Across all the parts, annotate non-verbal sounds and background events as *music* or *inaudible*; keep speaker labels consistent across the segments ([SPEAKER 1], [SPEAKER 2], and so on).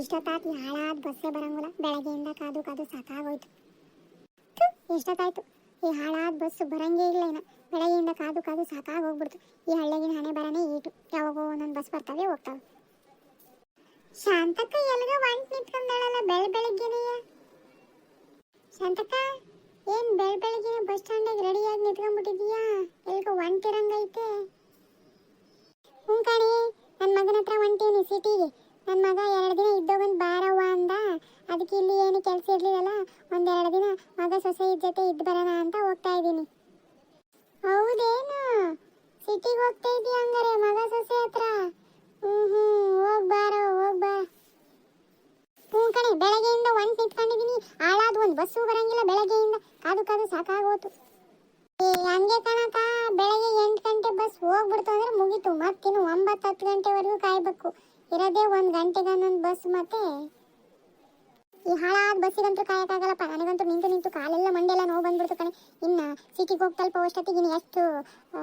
[SPEAKER 1] ಇಷ್ಟೊತ್ತಾತು ಹಾಳಾದ ಬಸ್ಸೇ ಬರಂಗಿಲ್ಲ. ಬೆಳಗ್ಗೆಯಿಂದ ಕಾದು ಕಾದು ಸಾಕಾಗೋಯ್ತು. ಎಷ್ಟೊತ್ತಾಯ್ತು? ಈ ಹಾಳಾದ ಬಸ್ಸು ಬರಂಗೇ ಇಲ್ಲ ಏನ ಬೆಳಗ್ಗೆಯಿಂದ ಕಾದು ಕಾದು ಸಾಕಾಗೋಗ್ಬಿಡ್ತು. ಈ ಹಳ್ಳಿಗಿನ ಹಣೆ ಬರನೇ ಈಟು. ಯಾವಾಗೋ ಒಂದೊಂದು ಬಸ್ ಬರ್ತಾವೆ, ಹೋಗ್ತಾವೆ. ಶಾಂತಕ್ಕ ಎಲ್ಗ ಒಂಟ್ ನಿಂತ್ಕೊಂಡಳಲ್ಲ ಬೆಳ ಬೆಳಗ್ಗೆನೇ ಶಾಂತಕ್ಕ, ಏನ್ ಬೆಳ ಬೆಳಗ್ಗೆನೆ ಬಸ್ ಸ್ಟ್ಯಾಂಡಾಗ ರೆಡಿಯಾಗಿ ನಿಂತ್ಕೊಂಡ್ಬಿಟ್ಟಿದೀಯಾ ಎಲ್ಗ ಒಂಟಿರಂಗೈತೆ ಹ್ಞೂ ಕಣಿ ನನ್ನ ಮಗನ ಹತ್ರ ಒಂಟೇನಿ, ಸಿಟಿಗೆ. ನನ್ನ ಮಗ ಎರಡು ದಿನ ಇದ್ದೋಗನ್ ಬಾರವ್ವ ಅಂದ. ಅದಕ್ಕೆ ಇಲ್ಲಿ ಏನು ಕೆಲಸ ಇರಲಿಲ್ಲ ಒಂದೆರಡು ದಿನ ಮಗ ಸೊಸೆ ಜೊತೆ ಇದ್ದು ಬರೋಣ ಅಂತ ಹೋಗ್ತಾ ಇದ್ದೀನಿ. ಹೌದೇನು? ಸಿಟಿಗೆ ಹೋಗ್ತಾ ಇದೀಯ ಹಂಗಾರೆ ಮಗ ಸೊಸೆ ಹತ್ರ? ಹ್ಞೂ ಹ್ಞೂ ಹೋಗ್ ಬಾರೋ ಬಾ. ಹ್ಞೂ ಕಣೆ, ಬೆಳಗ್ಗೆಯಿಂದ ಒಂದು ನಿಂತ್ಕೊಂಡಿದ್ದೀನಿ. ಹಾಳಾದ ಒಂದು ಬಸ್ಸು ಬರಂಗಿಲ್ಲ ಬೆಳಗ್ಗೆಯಿಂದ. ಕಾದು ಕಾದು ಸಾಕಾಗೋತು ಹಂಗೆ ಕಣಕ ಬೆಳಗ್ಗೆ ಎಂಟು ಗಂಟೆ ಬಸ್ ಹೋಗ್ಬಿಡ್ತು ಅಂದ್ರೆ ಮುಗೀತು. ಮತ್ತಿನ್ನು ಒಂಬತ್ತು ಹತ್ತು ಗಂಟೆವರೆಗೂ ಕಾಯ್ಬೇಕು. ಇರೋದೇ ಒಂದು ಗಂಟೆಗೆ ಒಂದೊಂದು ಬಸ್ ಮತ್ತೆ ಈ ಹಾಳಾದ ಬಸ್ಸಿಗಂತೂ ಕಾಯಕ್ಕಾಗಲ್ಲಪ್ಪ. ನನಗಂತೂ ನಿಂತು ನಿಂತು ಕಾಲೆಲ್ಲ ಮಂಡೆಲ್ಲ ನೋವು ಬಂದ್ಬಿಡ್ತು ಕಣೆ. ಇನ್ನು ಸಿಟಿಗೆ ಹೋಗಿ ಅಷ್ಟೊತ್ತಿಗೆ ಇನ್ನು ಎಷ್ಟು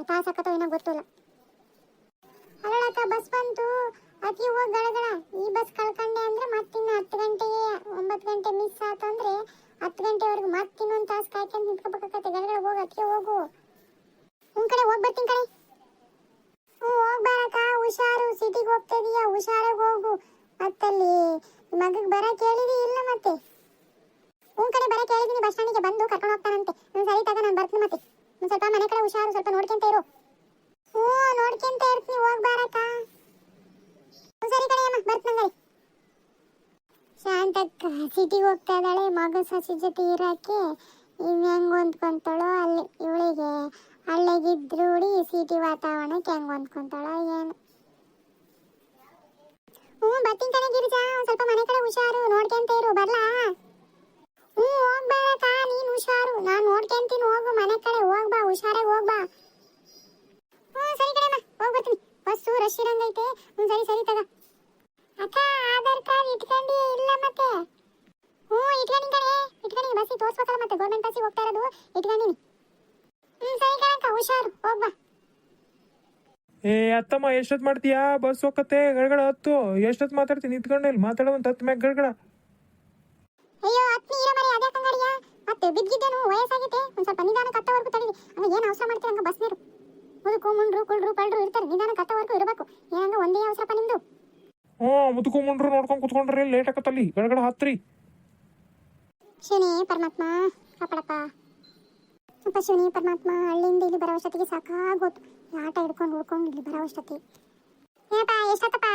[SPEAKER 1] ತಾಸು ಹಾಕತ್ತೋ ಏನೋ ಗೊತ್ತಿಲ್ಲ. ಅಲ್ಲಕ್ಕ ಬಸ್ ಬಂತು. ಅತಿ ಹೋಗಿ ಗಳಗಳ ಈ ಬಸ್ ಕಳ್ಕೊಂಡೆ ಅಂದ್ರೆ ಮತ್ತಿನ್ನು ಹತ್ತು ಗಂಟೆಗೆ, ಒಂಬತ್ತು ಗಂಟೆ ಮಿಸ್ ಆಯ್ತು ಅಂದ್ರೆ ಹತ್ತು ಗಂಟೆವರೆಗೂ ಮತ್ತಿನ್ನೊಂದು ತಾಸು ಕಾಯ್ಕೊಂಡು ನಿಂತ್ಕೋಬೇಕಾಗತ್ತೆ. ಗಳಗಳ ಹೋಗಿ ಅತ್ತಿಗೆ ಹೋಗು. ಹ್ಞೂ ಕಡೆ ಹೋಗಿ ಬರ್ತೀನಿ ಕಡೆ ಹೋಗ್ಬಾರಕ್ಕ ಹುಷಾರು ಸಿಟಿಗೆ ಹೋಗ್ತಾ ಇದೀಯಾ ಹುಷಾರಾಗಿ ಹೋಗು. ಮತ್ತಲ್ಲಿ, ಮಗಗೆ ಬರಕ್ಕೆ ಹೇಳಿದಿ ಇಲ್ಲ ಮತ್ತೆ? ಹ್ಞೂ ಕಡೆ ಬರಕ್ಕೆ ಹೇಳಿದೀನಿ ಬಸ್ ಸ್ಟ್ಯಾಂಡಿಗೆ ಬಂದು ಕರ್ಕೊಂಡು ಹೋಗ್ತಾನಂತೆ. ನಾನು ಸರಿ ತಗ, ನಾನು ಬರ್ತೀನಿ ಮತ್ತೆ. ಒಂದು ಸ್ವಲ್ಪ ಮನೆ ಕಡೆ ಹುಷಾರು, ಸ್ವಲ್ಪ ನೋಡ್ಕೊಂತ ಇರು. ಹ್ಞೂ, ನೋಡ್ಕೊಂತ ಇರ್ತೀನಿ ಹೋಗ್ಬಾರಕ್ಕ ಹ್ಞೂ ಸರಿ ಕಡೆ ಅಮ್ಮ ಬರ್ತೀನಿ ಶಾಂತಕ್ಕ ಸಿಟಿಗೆ ಹೋಗ್ತಾ ಇದ್ದಾಳೆ, ಮಗ ಸಸಿ ಜೊತೆ ಇರಕ್ಕೆ. ಇವ್ ಹೆಂಗ್ ಹೊಂದ್ಕೊಂತಾಳೋ ಅಲ್ಲಿ, ಇವಳಿಗೆ. ಹಳ್ಳಿಗಿದ್ರು ಹುಡಿ ಸಿಟಿ ವಾತಾವರಣಕ್ಕೆ ಹೆಂಗ್ ಹೊಂದ್ಕೊಂತಾಳ ಏನು. ಹ್ಞೂ, ಬರ್ತೀನಿ ಕಣೆ ಗಿರಿಜಾ. ಒಂದು ಸ್ವಲ್ಪ ಮನೆ ಕಡೆ ಹುಷಾರು ನೋಡ್ಕೊಂತ ಇರು, ಬರ್ಲಾ? ಹ್ಞೂ ಹೋಗ್ಬೇಡಕ್ಕ ನೀನು ಹುಷಾರು. ನಾನು ನೋಡ್ಕೊಂತೀನಿ ಹೋಗು, ಮನೆ ಕಡೆ ಹೋಗ್ಬಾ ಹುಷಾರಾಗಿ ಹೋಗ್ಬಾ ಹ್ಞೂ, ಸರಿ ಕಣಮ್ಮ ಹೋಗ್ಬರ್ತೀನಿ ಬಸ್ಸು ರಶ್ ಇರಂಗೈತೆ. ಹ್ಞೂ, ಸರಿ ಸರಿ, ತಗ. ಅಕ್ಕ, ಆಧಾರ್ ಕಾರ್ಡ್ ಇಟ್ಕೊಂಡಿ, ಇಲ್ಲ ಮತ್ತೆ? ಹ್ಞೂ, ಇಟ್ಕೊಂಡಿನಿ ಕಣೆ, ಇಟ್ಕೊಂಡಿನಿ ಬಸ್ಸಿಗೆ ತೋರಿಸ್ಬೇಕಲ್ಲ ಮತ್ತೆ, ಗೌರ್ಮೆಂಟ್ ಬಸ್ಸಿಗೆ ಹೋಗ್ತಾ ಇರೋದು, ಇಟ್ಕೊಂಡಿನಿ. ಹ್ಞೂ ಸರಿ ಕಣಕ್ಕ ಹುಷಾರು ಹೋಗ್ಬಾ.
[SPEAKER 2] ಏ ಅತ್ತಮ್ಮ ಎಷ್ಟೊತ್ತು ಮಾಡ್ತೀಯಾ? ಬಸ್ ಹೋಗತ್ತೆ ಗಡಗಡ ಹತ್ತು. ಎಷ್ಟೊತ್ತು ಮಾತಾಡ್ತೀನಿ ನಿಂತ್ಕೊಂಡು ಇಲ್ಲಿ ಮಾತಾಡುವಂತ ಹತ್ತು ಮ್ಯಾಗ ಗಡಗಡ.
[SPEAKER 1] ಅಯ್ಯೋ ಅತ್ನಿ ಇರೋ ಮರಿ ಅದೇ ಕಂಗಡಿಯ ಮತ್ತೆ ಬಿದ್ದಿದ್ದೇನು ವಯಸ್ಸಾಗೈತೆ ಒಂದ್ ಸ್ವಲ್ಪ ನಿಧಾನ ಕತ್ತವರೆಗೂ ತಡೀರಿ. ಹಂಗ ಏನ್ ಅವಸರ ಮಾಡ್ತೀರ ಹಂಗ ಬಸ್ನೇರು ಮುದುಕು ಮುಂಡ್ರು ಕುಳ್ರು ಪಳ್ರು ಇರ್ತಾರೆ ನಿಧಾನ ಕತ್ತವರೆಗೂ ಇರಬೇಕು. ಏನಂಗ ಒಂದೇ ಅವಸರಪ್ಪ ನಿಮ್ದು?
[SPEAKER 2] ಹ್ಞೂ ಮುದ್ಕೊಂಡ್ರು ನೋಡ್ಕೊಂಡು ಕುತ್ಕೊಂಡ್ರಿ ಲೇಟ್ ಆಕತ್ತಲ್ಲಿ ಗಡಗಡ ಹತ್ರಿ.
[SPEAKER 1] ಶನಿ ಪರಮಾತ್ಮ ಕಾಪಾಡಪ್ಪ. ಅಪ್ಪ ಶಿವನೇ ಪರಮಾತ್ಮ ಹಳ್ಳಿಯಿಂದ ಇಲ್ಲಿ ಬರೋ ಅಷ್ಟೊತ್ತಿಗೆ ಸಾಕಾಗೋತು. ಆಟ ಹಿಡ್ಕೊಂಡು ಉಳ್ಕೊಂಡು ಇಲ್ಲಿ ಬರೋ ಅಷ್ಟೊತ್ತಿಗೆ ಏನಪ್ಪ ಎಷ್ಟತ್ತಪ್ಪ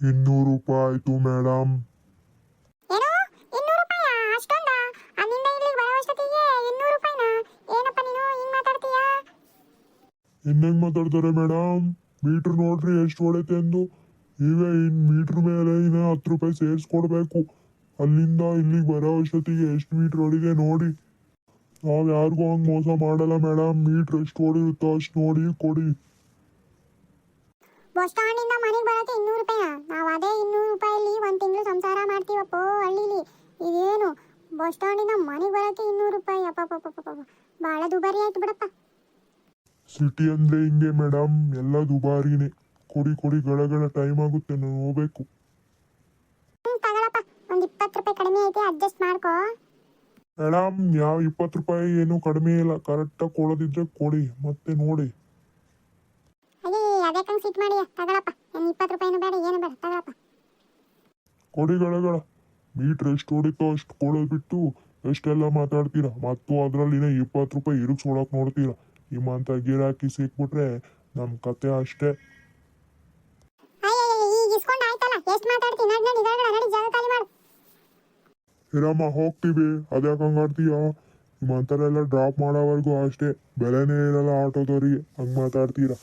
[SPEAKER 3] ಇನ್ನೂರು ರೂಪಾಯಿ ಆಯ್ತು ಮೇಡಮ್
[SPEAKER 1] ಏನು? ಇನ್ನೂರು ರೂಪಾಯ? ಅಷ್ಟೊಂದ? ಅಲ್ಲಿಂದ ಇಲ್ಲಿಗೆ ಬರೋ ಅಷ್ಟೊತ್ತಿಗೆ ಇನ್ನೂರು ರೂಪಾಯಿನ? ಏನಪ್ಪ ನೀನು? ಹಿಂಗ್ ಮಾತಾಡ್ತೀಯಾ?
[SPEAKER 3] ಇನ್ನೇನು ಮಾತಾಡ್ತಾರೆ ಮೇಡಮ್ ಮೀಟ್ರ್ ನೋಡ್ರಿ ಎಷ್ಟು ಹೊಡೆತೆ ಎಂದು. ನೀವೇ ಇನ್ ಮೀಟ್ರ್ ಮೇಲೆ ಇನ್ನ ಹತ್ತು ರೂಪಾಯಿ ಸೇರಿಸ್ಕೊಡ್ಬೇಕು. ಅಲ್ಲಿಂದ ಇಲ್ಲಿಗೆ ಬರೋ ಅಷ್ಟೊತ್ತಿಗೆ ಎಷ್ಟು ಮೀಟ್ರ್ ಹೊಡಿದೆ ನೋಡಿ. ನಾವು ಯಾರಿಗೂ ಹಂಗೆ ಮೋಸ ಮಾಡಲ್ಲ ಮೇಡಮ್. ಮೀಟ್ರ್ ಎಷ್ಟು ಹೊಡಿರುತ್ತೋ ಅಷ್ಟು ನೋಡಿ ಕೊಡಿ.
[SPEAKER 1] ಬಸ್ ಸ್ಟ್ಯಾಂಡಿಂದ ಮನೆಗೆ ಬರೋಕೆ ಇನ್ನೂರು ರೂಪಾಯಿನ? ನಾವು ಅದೇ ಇನ್ನೂರು ರೂಪಾಯಲ್ಲಿ ಒಂದು ತಿಂಗಳು ಸಂಸಾರ ಮಾಡ್ತೀವಪ್ಪ ಹಳ್ಳಿಲಿ. ಇದೇನು? ಬಸ್ ಸ್ಟ್ಯಾಂಡಿಂದ ಮನೆಗೆ ಬರೋಕೆ ಇನ್ನೂರು ರೂಪಾಯಿ. ಅಪ್ಪ ಭಾಳ ದುಬಾರಿ ಆಯ್ತು ಬಿಡಪ್ಪ.
[SPEAKER 3] ಸಿಟಿ ಅಂದ್ರೆ ಹಿಂಗೆ ಮೇಡಮ್. ಎಲ್ಲ ದುಬಾರಿನೇ. ಕೊಡಿ ಕೊಡಿ ಗಳಗಳ ಟೈಮ್ ಆಗುತ್ತೆ. ನಾನು ಹೋಗ್ಬೇಕು.
[SPEAKER 1] ಹ್ಞೂ ತಗೊಳಪ್ಪ. ಒಂದು ಇಪ್ಪತ್ತು ರೂಪಾಯಿ ಕಡಿಮೆ ಐತೆ ಅಡ್ಜಸ್ಟ್ ಮಾಡ್ಕೋ.
[SPEAKER 3] ಮೇಡಮ್ ಯಾವ ಇಪ್ಪತ್ತು ರೂಪಾಯಿ ಏನು ಕಡಿಮೆ ಇಲ್ಲ. ಕರೆಕ್ಟಾಗಿ ಕೊಡೋದಿದ್ರೆ ಕೊಡಿ ಮತ್ತೆ ನೋಡಿ.
[SPEAKER 1] ಅದೇ ಅದಕ್ಕಂಗೆ ಸಿಟ್ ಮಾಡಿ ತಗೊಳಪ್ಪ. ಏನು ಇಪ್ಪತ್ತು ರೂಪಾಯಿನೂ ಬೇಡ ಏನು ಬೇಡ ತಗೊಳಪ್ಪ.
[SPEAKER 3] ಕೊಡಿ ಗಳಗಳ ಮೀಟ್ರ್ ಎಷ್ಟು ಹೊಡಿತೋ ಅಷ್ಟು ಕೊಡೋದು ಬಿಟ್ಟು ಎಷ್ಟೆಲ್ಲ ಮಾತಾಡ್ತೀರಾ? ಮತ್ತು ಅದರಲ್ಲಿನ ಇಪ್ಪತ್ತು ರೂಪಾಯಿ ಇರುಗ್ಸ್ಕೊಳಕ್ ನೋಡ್ತೀರಾ? ನಿಮ್ಮಂತ ಗಿರಾಕಿ ಸಿಕ್ಬಿಟ್ರೆ ನಮ್ಮ ಕತೆ ಅಷ್ಟೇ.
[SPEAKER 1] ಅಯ್ಯಯ್ಯ ಈಗ ಇಸ್ಕೊಂಡು ಆಯ್ತಲ್ಲ? ಎಷ್ಟು ಮಾತಾಡ್ತೀನಿ ನಡಿ ನಡಿ ನಡಿ ಜಾಗ ಖಾಲಿ ಮಾಡು.
[SPEAKER 3] ಇರಮ್ಮ ಹೋಗ್ತೀವಿ. ಅದ್ಯಾಕೆ ಹಂಗಾಡ್ತೀಯ ನಿಮ್ಮಂಥರೆಲ್ಲ ಡ್ರಾಪ್ ಮಾಡೋವರೆಗೂ ಅಷ್ಟೇ. ಬೆಲೆನೇ ಇರಲ್ಲ ಆಟೋದವ್ರಿಗೆ ಹಂಗೆ ಮಾತಾಡ್ತೀರಾ?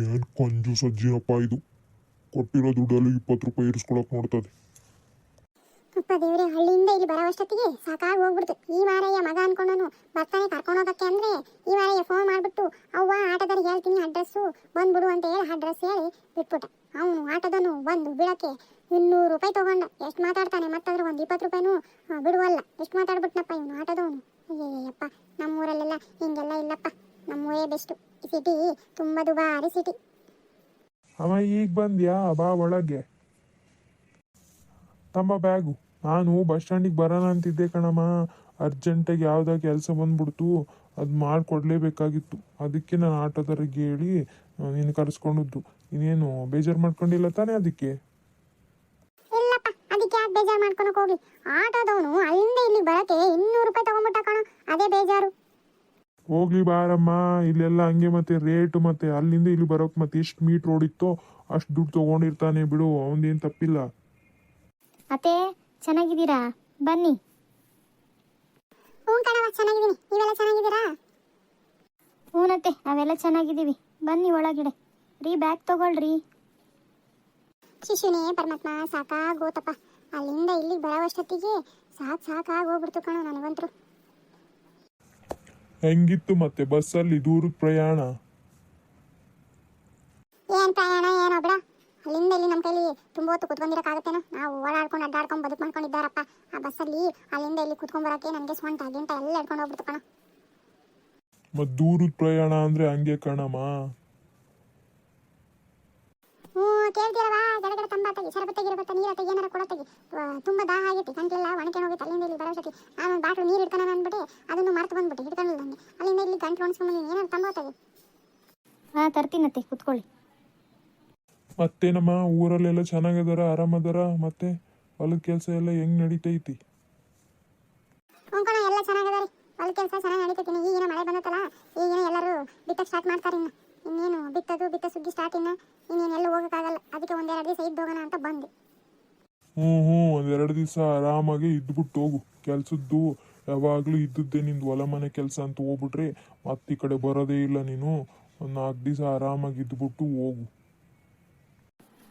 [SPEAKER 3] ಏನು ಕಂಜು ಸಜ್ಜಿನಪ್ಪ ಇದು. ಕೊಟ್ಟಿರೋ ದುಡ್ಡಲ್ಲಿ ಇಪ್ಪತ್ತು ರೂಪಾಯಿ ಇರಿಸ್ಕೊಳಕ್ ನೋಡ್ತದೆ.
[SPEAKER 1] ಅಪ್ಪ ದೇವ್ರೆ ಹಳ್ಳಿಯಿಂದ ಇಲ್ಲಿ ಬರೋ ಅಷ್ಟೊತ್ತಿಗೆ ಸಾಕಾಗಿ ಹೋಗ್ಬಿಡ್ತು. ಈ ಮಾರಯ್ಯ ಮಗ ಅನ್ಕೊಂಡನು, ಬರ್ತಾನೆ ಕರ್ಕೊಂಡು ಹೋಗಕ್ಕೆ ಅಂದ್ರೆ ಈ ಮಾರಯ್ಯ ಫೋನ್ ಮಾಡ್ಬಿಟ್ಟು, ಅವ್ವ ಆಟೋದವ್ರಿಗೆ ಹೇಳ್ತೀನಿ ಅಡ್ರೆಸ್ಸು ಬಂದ್ಬಿಡು ಅಂತ ಹೇಳಿ ಅಡ್ರೆಸ್ ಹೇಳಿ ಬಿಟ್ಬಿಟ್ಟ. ಅವನು ಆಟೋದನು ಬಂದು ಬಿಡಕ್ಕೆ ಇನ್ನೂರು ರೂಪಾಯಿ ತಗೊಂಡ. ಎಷ್ಟು ಮಾತಾಡ್ತಾನೆ ಮತ್ತಾದ್ರು ಒಂದು ಇಪ್ಪತ್ತು ರೂಪಾಯಿನೂ ಬಿಡುವಲ್ಲ. ಎಷ್ಟು ಮಾತಾಡ್ಬಿಟ್ನಪ್ಪ ಇವನು ಆಟೋದವನು? ಅಯ್ಯಯ್ಯಪ್ಪ, ನಮ್ಮೂರಲ್ಲೆಲ್ಲ ಹಿಂಗೆಲ್ಲ ಇಲ್ಲಪ್ಪ. ನಮ್ಮೂರೇ ಬೆಸ್ಟು ಈ ಸಿಟಿ ತುಂಬ ದುಬಾರಿ ಸಿಟಿ
[SPEAKER 4] ಅವ ಈಗ ಬಂದ್ಯಾ ಬಾ ಒಳಗೆ. ತಮ್ಮ ಬ್ಯಾಗು ನಾನು ಬಸ್ ಸ್ಟ್ಯಾಂಡಿಗೆ ಬರೋಣ ಅಂತಿದ್ದೆ ಕಣಮ್ಮ. ಅರ್ಜೆಂಟಾಗಿ ಯಾವುದೋ ಕೆಲಸ ಬಂದ್ಬಿಡ್ತು. ಅದು ಮಾಡಿಕೊಡ್ಲೇಬೇಕಾಗಿತ್ತು. ಅದಕ್ಕೆ ನಾನು ಆಟೋದವ್ರಿಗೆ ಹೇಳಿ ನೀನು ಕರೆಸ್ಕೊಂಡಿದ್ದು. ಇನ್ನೇನು ಬೇಜಾರು ಮಾಡ್ಕೊಂಡಿಲ್ಲ ತಾನೇ ಅದಕ್ಕೆ?
[SPEAKER 1] ಇಲ್ಲಪ್ಪ ಅದಕ್ಕೆ ಯಾಕೆ ಬೇಜಾರು ಮಾಡ್ಕೊಳಕ್ ಹೋಗ್ಲಿ. ಆಟೋದವನು ಅಲ್ಲಿಂದ ಇಲ್ಲಿ ಬರಕ್ಕೆ ಇನ್ನೂರು ರೂಪಾಯಿ ತಗೊಂಡ್ಬಿಟ್ಟ ಕಣ. ಅದೇ ಬೇಜಾರು.
[SPEAKER 4] ಹೋಗ್ಲಿ ಬಾರಮ್ಮ. ಇಲ್ಲೆಲ್ಲ ಹಂಗೆ ಮತ್ತೆ ರೇಟ್ ಮತ್ತೆ ಅಲ್ಲಿಂದ ಇಲ್ಲಿ ಬರೋಕ್ ಮತ್ತೆ ಎಷ್ಟು ಮೀಟ್ ರೋಡ್ ಇತ್ತೋ ಅಷ್ಟು ದುಡ್ಡು ತಗೊಂಡಿರ್ತಾನೆ ಬಿಡು. ಅವನೇನು ತಪ್ಪಿಲ್ಲ.
[SPEAKER 1] ಅತ್ತೆ ಚೆನ್ನಾಗಿದ್ದೀರಾ? ಬನ್ನಿ. ಹ್ಞೂ ಕಣವ ಚೆನ್ನಾಗಿದ್ದೀನಿ. ನೀವೆಲ್ಲ ಚೆನ್ನಾಗಿದ್ದೀರಾ?
[SPEAKER 5] ಹ್ಞೂನತ್ತೆ ನಾವೆಲ್ಲ ಚೆನ್ನಾಗಿದ್ದೀವಿ. ಬನ್ನಿ ಒಳಗಡೆ. ರೀ ಬ್ಯಾಗ್ ತಗೊಳ್ರಿ.
[SPEAKER 1] ಶಿಶುನೇ ಪರಮಾತ್ಮ ಸಾಕಾಗೋತಪ್ಪ. ಅಲ್ಲಿಂದ ಇಲ್ಲಿಗೆ ಬರೋವಷ್ಟೊತ್ತಿಗೆ ಸಾಕು ಸಾಕಾಗೋಗ್ಬಿಡ್ತು ಕಣ ನನಗಂತರು
[SPEAKER 4] ಹೆಂಗಿತ್ತು ಮತ್ತೆ ಬಸ್ಸಲ್ಲಿ ದೂರ ಪ್ರಯಾಣ?
[SPEAKER 1] ಏನ್ ಪ್ರಯಾಣ ಏನೋ ಬಿಡ ಅಲ್ಲಿಂದ ಇಲ್ಲಿ ನಮ್ಮ ಕೈಲಿ ತುಂಬ ಹೊತ್ತು ಕುತ್ಕೊಂಡಿರೋಕ್ಕಾಗತ್ತೇನೋ? ನಾವು ಓಡಾಡ್ಕೊಂಡು ಅಡ್ಡಾಡ್ಕೊಂಡು ಬದುಕು ಮಾಡ್ಕೊಂಡಿದ್ದಾರಪ್ಪ. ಆ ಬಸ್ಸಲ್ಲಿ ಅಲ್ಲಿಂದ ಇಲ್ಲಿ ಕುತ್ಕೊಂಡ್ಬರಕ್ಕೆ ನನಗೆ ಸ್ವಂಟ ಗಿಂಟ ಎಲ್ಲ ಹಿಡ್ಕೊಂಡು ಹೋಗ್ಬಿಡ್ತು ಕಣ.
[SPEAKER 4] ಮತ್ ದೂರದ ಪ್ರಯಾಣ ಅಂದ್ರೆ ಹಂಗೆ ಕಣಮ್ಮ.
[SPEAKER 1] ಹ್ಞೂ ಕೇಳ್ತೀರವಾ ಗಡಗಡ ತಂಬಾತಾಗಿ ಶರಬತ್ ತೆಗಿರಬತ್ತ ನೀರ ತೆಗಿ ಏನಾರ ಕೊಡತ್ತಾಗಿ ತುಂಬ ದಾಹ ಆಗಿತ್ತು ಗಂಟೆಲ್ಲ ಒಣಕೆ ಹೋಗಿತ್ತು ಅಲ್ಲಿಂದ ಇಲ್ಲಿ ಬರೋಸತಿ ನಾನು ಒಂದು ಬಾಟ್ಲು ನೀರು ಇಟ್ಕೊಂಡು ಅಂದ್ಬಿಟ್ಟು ಅದನ್ನು ಮರ್ತು ಬಂದ್ಬಿಟ್ಟು ಹಿಡ್ಕೊಂಡಿಲ್ಲ ನನಗೆ ಅಲ್ಲಿಂದ ಇಲ್ಲಿ ಗಂಟು ಒಣಸ್ಕೊಂಡು ಏನಾರು ತಂಬೋತಾಗಿ
[SPEAKER 5] ಹಾಂ ತರ್ತೀನತ್ತೆ ಕುತ್ಕೊಳ್ಳಿ.
[SPEAKER 4] ಮತ್ತೇನಮ್ಮ ಊರಲ್ಲೆಲ್ಲ ಚೆನ್ನಾಗಿದಾರ ಆರಾಮದಾರ ಮತ್ತೆ ಹೊಲದ ಕೆಲಸ ಎಲ್ಲ ಹೆಂಗ್ ನಡೀತೈತಿ?
[SPEAKER 1] ಹ್ಞೂ ಕಣ ಎಲ್ಲ ಚೆನ್ನಾಗದಾರಿ ಹೊಲ ಕೆಲಸ ಚೆನ್ನಾಗಿ ನಡೀತೈತಿ ಈಗಿನ ಮಳೆ ಬಂದತ್ತಲ್ಲ ಈಗಿನ ಎಲ್ಲರೂ ಬಿತ್ತಕ್ಕೆ ಸ್ಟಾರ್ಟ್ ಮಾಡ್ತಾರೆ ಇನ್ನು. ಇನ್ನೇನು ಬಿತ್ತದು ಬಿತ್ತ ಸುಗ್ಗಿ ಸ್ಟಾರ್ಟ್ ಇನ್ನು. ಇನ್ನೇನು ಎಲ್ಲೂ ಹೋಗೋಕ್ಕಾಗಲ್ಲ. ಅದಕ್ಕೆ ಒಂದೆರಡು ದಿವಸ ಇದ್ದು ಹೋಗೋಣ ಅಂತ ಬಂದೆ.
[SPEAKER 4] ಹ್ಞೂ ಹ್ಞೂ ಒಂದೆರಡು ದಿವಸ ಆರಾಮಾಗಿ ಇದ್ಬಿಟ್ಟು ಹೋಗು. ಕೆಲಸದ್ದು ಯಾವಾಗಲೂ ಇದ್ದದ್ದೇ ನಿಂದು ಹೊಲ ಮನೆ ಕೆಲಸ ಅಂತ ಹೋಗ್ಬಿಟ್ರೆ ಮತ್ತೆ ಈ ಕಡೆ ಬರೋದೇ ಇಲ್ಲ ನೀನು. ಒಂದು ನಾಲ್ಕು ದಿವಸ ಆರಾಮಾಗಿ ಇದ್ಬಿಟ್ಟು ಹೋಗು.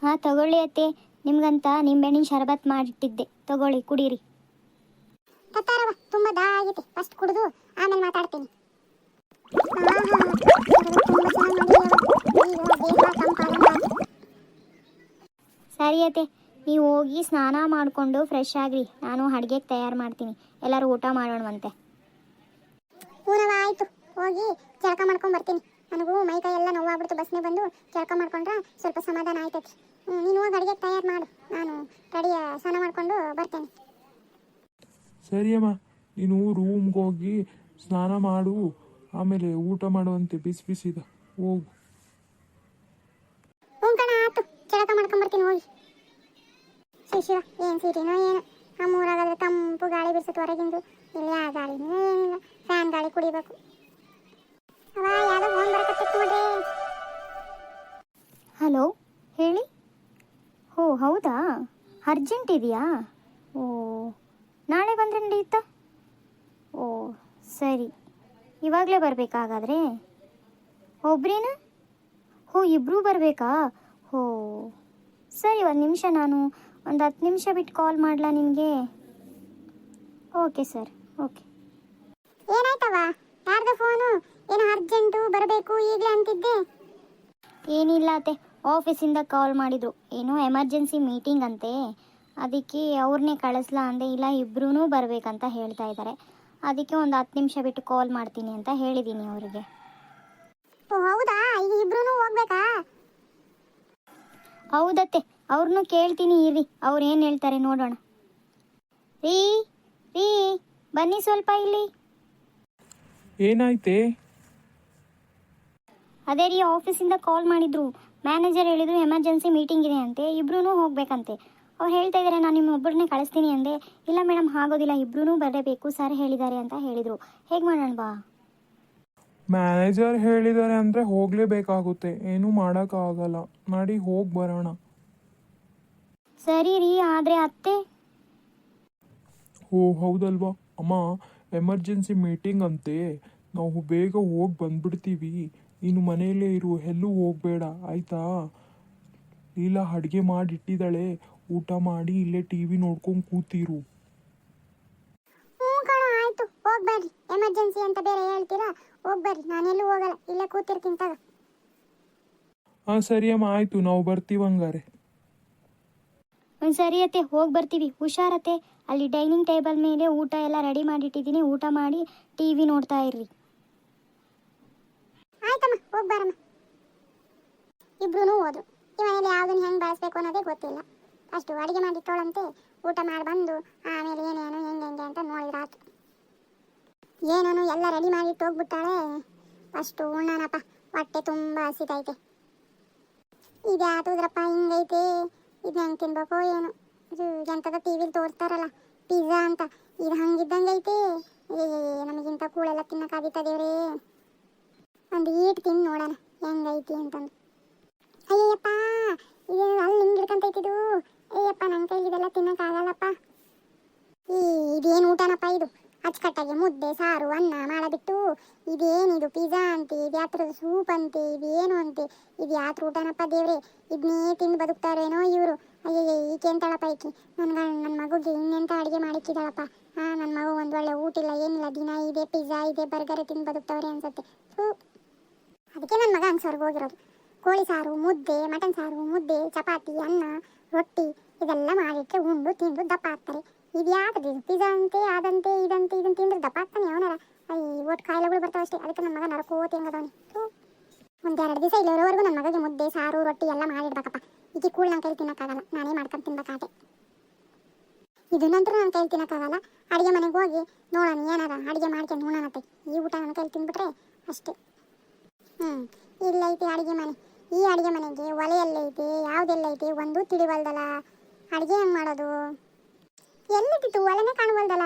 [SPEAKER 5] ಹಾಂ ತಗೊಳ್ಳಿ ಅತ್ತೆ. ನಿಮ್ಗಂತ ನಿಂಬೆಹಣ್ಣಿನ ಶರಬತ್ ಮಾಡಿಟ್ಟಿದ್ದೆ ತಗೊಳ್ಳಿ ಕುಡೀರಿ.
[SPEAKER 1] ತತ್ತಾರವ ತುಂಬ ದಾ ಆಗೈತಿ. ಫಸ್ಟ್ ಕುಡಿದು ಆಮೇಲೆ ಮಾತಾಡ್ತೀನಿ.
[SPEAKER 5] ಸರಿ ಅತ್ತೆ. ನೀವು ಹೋಗಿ ಸ್ನಾನ ಮಾಡಿಕೊಂಡು ಫ್ರೆಶ್ ಆಗ್ರಿ. ನಾನು ಅಡುಗೆಗೆ ತಯಾರು ಮಾಡ್ತೀನಿ. ಎಲ್ಲರೂ ಊಟ ಮಾಡೋಣವಂತೆ
[SPEAKER 1] ಹೂನವ ಆಯ್ತು. ಹೋಗಿ ಜಳಕ ಮಾಡ್ಕೊಂಡು ಬರ್ತೀನಿ. ನನಗೂ ಮೈ ಕೈ ಎಲ್ಲ ನೋವಾಗ್ಬಿಡ್ತು. ಬಸ್ನೇ ಬಂದು ಜಳಕ ಮಾಡ್ಕೊಂಡ್ರೆ ಸ್ವಲ್ಪ ಸಮಾಧಾನ ಆಯ್ತೈತಿ. ನೀನು ಹೋಗಿ ಅಡುಗೆ ತಯಾರು ಮಾಡು. ನಾನು ರೆಡಿ ಸ್ನಾನ ಮಾಡ್ಕೊಂಡು ಬರ್ತೇನೆ.
[SPEAKER 2] ಸರಿಯಮ್ಮ ನೀನು ರೂಮ್ಗೆ ಹೋಗಿ ಸ್ನಾನ ಮಾಡು. ಆಮೇಲೆ ಊಟ ಮಾಡುವಂತೆ ಬಿಸಿ ಬಿಸಿದ ಹೋಗು.
[SPEAKER 1] ಹ್ಞೂ ಕಣ ಆಯ್ತು. ಮಾಡ್ಕೊಂಬರ್ತೀನಿ ಮಾಡ್ಕೊಂಡ್ ಬರ್ತೀನಿ ಹೋಗಿ. ಏನು ಸೀಟಿನೋ ಏನು. ನಮ್ಮೂರಾಗಾದ್ರೆ ತಂಪು ಗಾಳಿ ಬಿಡ್ಸತ್ ಹೊರಗಿಂದು. ಇಲ್ಲ ಆ ಗಾಳಿನೂ ಏನಿಲ್ಲ. ಫ್ಯಾನ್ ಗಾಳಿ ಕುಡಿಬೇಕು ಅವ ಯಾವ್ದೋ ಫೋನ್ ಬರಕತ್ತಿತ್ತು ನೋಡ್ರಿ
[SPEAKER 5] ಹಲೋ ಹೇಳಿ? ಓ ಹೌದಾ? ಅರ್ಜೆಂಟ್ ಇದೆಯಾ? ಓ ನಾಳೆ ಬಂದರೆ ನಡೆಯುತ್ತಾ? ಓ ಸರಿ. ಇವಾಗಲೇ ಬರಬೇಕಾಗಾದ್ರೆ? ಒಬ್ರೇನ? ಹೋ ಇಬ್ಬರೂ ಬರಬೇಕಾ? ಹೋ ಸರಿ ಒಂದು ನಿಮಿಷ ನಾನು ಒಂದು ಹತ್ತು ನಿಮಿಷ ಬಿಟ್ಟು ಕಾಲ್ ಮಾಡಲಾ ನಿಮಗೆ? ಓಕೆ ಸರ್ ಓಕೆ
[SPEAKER 1] ಏನಾಯ್ತವ ಯಾರ್ದ ಫೋನು. ಏನೋ ಅರ್ಜೆಂಟು? ಬರಬೇಕು ಈಗಲೇ ಅಂತಿದ್ದೆ.
[SPEAKER 5] ಏನಿಲ್ಲ ಅತ್ತೆ. ಆಫೀಸಿಂದ ಕಾಲ್ ಮಾಡಿದ್ರು. ಏನೋ ಎಮರ್ಜೆನ್ಸಿ ಮೀಟಿಂಗ್ ಅಂತೆ. ಅದಕ್ಕೆ ಅವ್ರನ್ನೇ ಕಳಿಸ್ಲಾ ಅಂದೆ. ಇಲ್ಲ ಇಬ್ಬರೂ ಬರಬೇಕಂತ ಹೇಳ್ತಾ ಇದ್ದಾರೆ ಅದಕ್ಕೆ ಒಂದು ಹತ್ತು ನಿಮಿಷ ಬಿಟ್ಟು ಕಾಲ್ ಮಾಡ್ತೀನಿ ಅಂತ ಹೇಳಿದ್ದೀನಿ ಅವರಿಗೆ.
[SPEAKER 1] ಹೌದಾ? ಈಗ ಇಬ್ರು ಹೋಗ್ಬೇಕಾ?
[SPEAKER 5] ಹೌದತ್ತೆ. ಅವ್ರನ್ನೂ ಕೇಳ್ತೀನಿ, ಇರಿ. ಅವ್ರು ಏನು ಹೇಳ್ತಾರೆ ನೋಡೋಣ. ರೀ ರೀ, ಬನ್ನಿ ಸ್ವಲ್ಪ ಇಲ್ಲಿ.
[SPEAKER 2] ಏನಾಯ್ತೆ?
[SPEAKER 5] ಅದೇ ರೀ ಆಫೀಸಿಂದ ಕಾಲ್ ಮಾಡಿದ್ರು. ಮ್ಯಾನೇಜರ್ ಹೇಳಿದ್ರು ಎಮರ್ಜೆನ್ಸಿ ಮೀಟಿಂಗ್ ಇದೆ ಅಂತೆ. ಇಬ್ರೂ ಹೋಗ್ಬೇಕಂತೆ. ಅವ್ರು ಹೇಳ್ತಾ ಇದ್ದಾರೆ ನಾನು ನಿಮ್ಮೊಬ್ಬರನ್ನೇ ಕಳಿಸ್ತೀನಿ ಅಂದೆ. ಇಲ್ಲ ಮೇಡಮ್ ಆಗೋದಿಲ್ಲ ಇಬ್ರೂ ಬರಬೇಕು. ಸರ್ ಹೇಳಿದ್ದಾರೆ ಅಂತ ಹೇಳಿದರು. ಹೇಗೆ ಮಾಡೋಣ ಬಾ.
[SPEAKER 2] ಮ್ಯಾನೇಜರ್ ಹೇಳಿದ್ದಾರೆ ಅಂದರೆ ಹೋಗಲೇಬೇಕಾಗುತ್ತೆ. ಏನೂ ಮಾಡೋಕ್ಕಾಗಲ್ಲ. ಮಾಡಿ ಹೋಗಿ ಬರೋಣ.
[SPEAKER 5] ಸರಿ ರೀ ಆದರೆ ಅತ್ತೆ?
[SPEAKER 2] ಓ ಹೌದಲ್ವಾ? ಅಮ್ಮ ಎಮರ್ಜೆನ್ಸಿ ಮೀಟಿಂಗ್ ಅಂತೆ. ನಾವು ಬೇಗ ಹೋಗಿ ಬಂದ್ಬಿಡ್ತೀವಿ. ನೀನು ಮನೆಯಲ್ಲೇ ಇರು ಎಲ್ಲೂ ಹೋಗಬೇಡ ಆಯ್ತಾ? ಲೀಲಾ ಅಡುಗೆ ಮಾಡಿಟ್ಟಿದ್ದಾಳೆ. ಊಟ ಮಾಡಿ ಇಲ್ಲೇ ಟಿ ವಿ ನೋಡ್ಕೊಂಡು ಕೂತಿರು.
[SPEAKER 1] ಹ್ಞೂ ಕಣ ಆಯ್ತು. ಹೋಗ್ಬರ್ರಿ ಎಮರ್ಜೆನ್ಸಿ ಅಂತ ಬೇರೆ ಹೇಳ್ತೀರಾ? ಹೋಗ್ಬರ್ರಿ ನಾನೆಲ್ಲೂ ಹೋಗಲ್ಲ. ಇಲ್ಲೇ ಕೂತಿರ್ತೀನಿ ತಗ.
[SPEAKER 2] ಹಾಂ ಸರಿ ಅಮ್ಮ ಆಯಿತು. ನಾವು ಬರ್ತೀವಿ ಹಂಗಾರೆ.
[SPEAKER 5] ಒಂದು ಸರಿ ಅತ್ತೆ. ಹೋಗಿ ಬರ್ತೀವಿ. ಹುಷಾರತ್ತೆ ಅಲ್ಲಿ ಡೈನಿಂಗ್ ಟೇಬಲ್ ಮೇಲೆ ಊಟ ಎಲ್ಲ ರೆಡಿ ಮಾಡಿಟ್ಟಿದ್ದೀನಿ. ಊಟ ಮಾಡಿ ಟಿ ವಿ ನೋಡ್ತಾ ಇರ್ರಿ.
[SPEAKER 1] ಆಯ್ತಮ್ಮ, ಹೋಗಿ ಬಾರಮ್ಮ. ಇಬ್ರು ಹೋದ್ರು. ಮನೇಲಿ ಯಾವ್ದನ್ನ ಹೆಂಗೆ ಬಳಸ್ಬೇಕು ಅನ್ನೋದೇ ಗೊತ್ತಿಲ್ಲ. ಅಷ್ಟು ಅಡುಗೆ ಮಾಡಿಟ್ಟೋಳಂತೆ ಊಟ ಮಾಡಿ ಬಂದು, ಆಮೇಲೆ ಏನೇನು ಹೆಂಗೆ ಹೆಂಗೆ ಅಂತ ನೋಡಿದ್ರಾತು ಏನೇನು ಎಲ್ಲ ರೆಡಿ ಮಾಡಿಟ್ಟು ಹೋಗ್ಬಿಟ್ಟಾಳೆ. ಅಷ್ಟು ಉಣ್ಣನಪ್ಪ, ಹೊಟ್ಟೆ ತುಂಬ ಹಸಿತೈತೆ. ಇದ್ಯಾತುದ್ರಪ್ಪ, ಹಿಂಗೈತೆ? ಇದು ಹೆಂಗೆ ತಿನ್ಬೇಕೋ ಏನು. ಇದು ಎಂಥದ ಟಿವಿಲಿ ತೋರಿಸ್ತಾರಲ್ಲ ಪಿಜ್ಜಾ ಅಂತ. ಇದು ಹಂಗಿದ್ದಂಗೆ ಐತಿ. ನಮಗಿಂತ ಕೂಳೆಲ್ಲ ತಿನ್ನಕ್ಕಾಗಿತ್ತ ದೇವ್ರೇ ಒಂದು ಈಟ್ ತಿಂದು ನೋಡೋಣ ಹೆಂಗೈತಿ ಅಂತಂದು. ಅಯ್ಯಪ್ಪ ಇದು ಅಲ್ಲಿ ಹಿಂಗೆ ಹಿಡ್ಕಂತೈತಿದು ಅಯ್ಯಪ್ಪ ನನ್ನ ಕೈಲಿ ಇದೆಲ್ಲ ತಿನ್ನಕ್ಕಾಗಲ್ಲಪ್ಪ ಈ, ಇದೇನು ಊಟನಪ್ಪ ಇದು? ಅಚ್ಚುಕಟ್ಟಾಗಿ ಮುದ್ದೆ, ಸಾರು, ಅನ್ನ ಮಾಡಬಿಟ್ಟು ಇದೇನಿದು ಪಿಜ್ಜಾ ಅಂತೆ, ಇದು ಯಾತ್ರದ ಸೂಪ್ ಅಂತೆ, ಇದೇನು ಅಂತೆ? ಇದು ಯಾತ್ರ ಊಟನಪ್ಪ ದೇವ್ರೆ. ಇದನ್ನೇ ತಿಂದು ಬದುಕ್ತಾರೇನೋ ಇವರು. ಅಯ್ಯಯ್ಯ, ಈಕೆ ಎಂತಾಳಪ್ಪ ಈಕೆ? ನನ್ನ ನನ್ನ ಮಗುಗೆ ಇನ್ನೆಂತ ಅಡುಗೆ ಮಾಡಿಕ್ಕಿದಾಳಪ್ಪ ಹಾಂ ನನ್ನ ಮಗು ಒಂದು ಒಳ್ಳೆ ಊಟ ಇಲ್ಲ ಏನಿಲ್ಲ, ದಿನ ಇದೆ, ಪಿಜ್ಜಾ ಇದೆ, ಬರ್ಗರ್ ತಿಂದು ಬದುಕ್ತವ್ರೆ ಅನ್ಸುತ್ತೆ. ಹೂ ಅದಕ್ಕೆ ನನ್ನ ಮಗ ಹಂಗೆ ಸರ್ಗ್ ಹೋಗಿರೋದು. ಕೋಳಿ ಸಾರು, ಮುದ್ದೆ, ಮಟನ್ ಸಾರು, ಮುದ್ದೆ, ಚಪಾತಿ, ಅನ್ನ, ರೊಟ್ಟಿ, ಇದೆಲ್ಲ ಮಾಡಿಟ್ಟರೆ ಉಂಡು ತಿಂದು ದಪ್ಪ ಆಗ್ತಾರೆ. ಇದು ಯಾಕದು ಪಿಜ್ಜಾ ಅಂತೆ, ಅದಂತೆ, ಇದಂತೆ ಇದನ್ನ ತಿಂದ್ರೆ ದಪ್ಪ ಆಗ್ತಾನೆ ಅವನರ ಅಯ್ಯ, ಒಟ್ಟು ಕಾಯಿಲೆಗಳು ಬರ್ತಾವೆ ಅಷ್ಟೇ. ಅದಕ್ಕೆ ನನ್ನ ಮಗ ನರಕೋತಿ ಹೆಂಗದವನಿ. ಒಂದೆರಡು ದಿವಸ ಇಲ್ಲಿರೋವರೆಗೂ ನನ್ನ ಮಗಗೆ ಮುದ್ದೆ, ಸಾರು, ರೊಟ್ಟಿ ಎಲ್ಲ ಮಾಡಿಡ್ಬೇಕಪ್ಪ. ಈಗ ಕೂಡ ನನ್ನ ಕೈಲಿ ತಿನ್ನಕ್ಕಾಗಲ್ಲ. ನಾನೇ ಮಾಡ್ಕೊಂಡು ತಿನ್ಬೇಕಾದೆ. ಇದು ನಂತರ ನನ್ನ ಕೈಲಿ ತಿನ್ನಕ್ಕಾಗಲ್ಲ. ಅಡುಗೆ ಮನೆಗೆ ಹೋಗಿ ನೋಡೋಣ, ಏನಾರ ಅಡುಗೆ ಮಾಡ್ಕೊಂಡು ನೋಡೋಣತ್ತೆ ಈ ಊಟ ನನ್ನ ಕೈಲಿ ತಿಂದ್ಬಿಟ್ರೆ ಅಷ್ಟೇ. ಹ್ಞೂ ಇಲ್ಲೈತೆ ಅಡುಗೆ ಮನೆ. ಈ ಅಡುಗೆ ಮನೆಗೆ ಒಲೆ ಯಾವುದೆಲ್ಲ ಐತಿ ಒಂದು ತಿಳಿವಲ್ದಲ್ಲ ಅಡುಗೆ ಹೆಂಗೆ ಮಾಡೋದು? ಎಲ್ಲಿದ್ದಿತ್ತು? ಒಲೆನೇ ಕಾಣವಲ್ದಲ್ಲ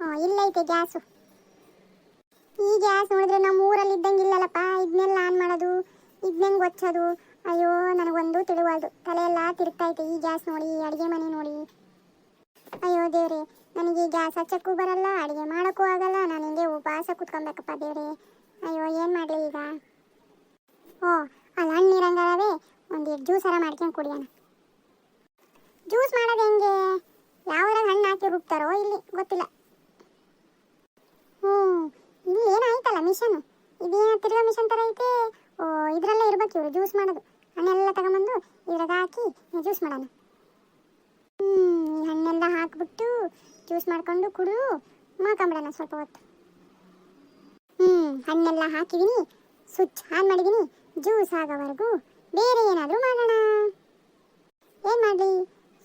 [SPEAKER 1] ಹ್ಞೂ ಇಲ್ಲೈತೆ ಗ್ಯಾಸು. ಈ ಗ್ಯಾಸ್ ನೋಡಿದ್ರೆ ನಮ್ಮ ಊರಲ್ಲಿ ಇದ್ದಂಗೆ ಇಲ್ಲಲ್ಲಪ್ಪ. ಇದನ್ನೆಲ್ಲ ಆನ್ ಮಾಡೋದು ಇದನ್ನೆಂಗೆ ಒಚ್ಚೋದು. ಅಯ್ಯೋ, ನನಗೊಂದು ತಿಳಿವಲ್ದು ತಲೆಯೆಲ್ಲ ತಿರುಗ್ತೈತೆ ಈ ಗ್ಯಾಸ್ ನೋಡಿ, ಈ ಅಡುಗೆ ಮನೆ ನೋಡಿ. ಅಯ್ಯೋ, ದೇವ್ರೆ, ನನಗೆ ಈ ಗ್ಯಾಸ್ ಹಚ್ಚಕ್ಕೂ ಬರಲ್ಲ, ಅಡುಗೆ ಮಾಡೋಕ್ಕೂ ಆಗಲ್ಲ. ನಾನು ಹಿಂಗೆ ಉಪವಾಸ ಕುತ್ಕೊಬೇಕಪ್ಪ, ದೇವ್ರೆ. ಅಯ್ಯೋ, ಏನು ಮಾಡಲಿ ಈಗ? ಓ, ಅಲ್ಲ ಇರಂಗವೇ ಒಂದು ಜ್ಯೂಸರ ಮಾಡ್ಕೊಂಡು ಕುಡಿಯೋಣ. ಜ್ಯೂಸ್ ಮಾಡೋದು ಹೆಂಗೆ? ಯಾವ್ದ್ರಾಗ ಹಣ್ಣು ಹಾಕಿ ರುಬ್ತಾರೋ ಇಲ್ಲಿ, ಗೊತ್ತಿಲ್ಲ. ಹ್ಞೂ ಇಲ್ಲಿ ಏನಾಯ್ತಲ್ಲ ಮಿಷನ್ ಇದೇನು ತಿರ್ಗಾ ಮಿಷನ್ ಥರ ಐತೆ. ಓ, ಇದರಲ್ಲೇ ಇರ್ಬೇಕು ಇವರು ಜ್ಯೂಸ್ ಮಾಡೋದು. ಹಣ್ಣೆಲ್ಲ ತಗೊಂಬಂದು ಇದ್ರಾಗ ಹಾಕಿ ಜ್ಯೂಸ್ ಮಾಡೋಣ. ಹ್ಞೂ ಈ ಹಣ್ಣೆಲ್ಲ ಹಾಕ್ಬಿಟ್ಟು ಜ್ಯೂಸ್ ಮಾಡ್ಕೊಂಡು ಕುಡಿದು ಮಾಡ್ಕೊಂಬಿಡೋಣ ಸ್ವಲ್ಪ ಹೊತ್ತು. ಹ್ಞೂ ಹಣ್ಣೆಲ್ಲ ಹಾಕಿದ್ದೀನಿ ಸ್ವಿಚ್ ಆನ್ ಮಾಡಿದ್ದೀನಿ ಜ್ಯೂಸ್ ಆಗೋವರೆಗೂ ಬೇರೆ ಏನಾದರೂ ಮಾಡೋಣ. ಏನು ಮಾಡಲಿ?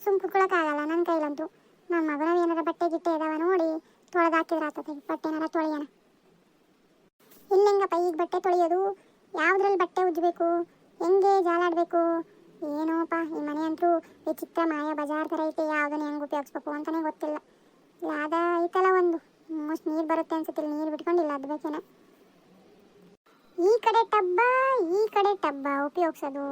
[SPEAKER 1] ಸುಮ್ ಕುತ್ಕೊಳಕ್ಕಾಗಲ್ಲ ನನ್ನ ಕೈಲಂತೂ. ನಮ್ಮ ಮಗನ ಏನಾರ ಬಟ್ಟೆ ಗಿಟ್ಟೆ ಇದಾವ ನೋಡಿ, ತೊಳೆದು ಹಾಕಿದ್ರೆ ಬಟ್ಟೆ ಏನಾರ ತೊಳೆಯೋಣ. ಇಲ್ಲೆಂಗಪ್ಪ, ಈಗ ಬಟ್ಟೆ ತೊಳೆಯೋದು? ಯಾವುದ್ರಲ್ಲಿ ಬಟ್ಟೆ ಉಜ್ಜಬೇಕು? ಹೆಂಗೆ ಜಾಲಾಡಬೇಕು? ಏನೋಪ್ಪ, ಈ ಮನೆ ಅಂತೂ ಚಿಕ್ಕ ಮಾಯ ಬಜಾರ್ ಥರ ಐತೆ, ಯಾವುದನ್ನ ಹೆಂಗೆ ಉಪಯೋಗಿಸ್ಬೇಕು ಅಂತಲೇ ಗೊತ್ತಿಲ್ಲ. ಯಾವ್ದ ಐತಲ್ಲ ಒಂದು. ಮೋಸ್ಟ್ ನೀರು ಬರುತ್ತೆ ಅನ್ಸುತ್ತಿಲ್ಲ ನೀರು ಬಿಟ್ಕೊಂಡಿಲ್ಲ, ಅದು ಬೇಕೇನೆ. ಈ ಕಡೆ ಟಬ್ಬ, ಈ ಕಡೆ ಟಬ್ಬ ಉಪಯೋಗಿಸೋದು.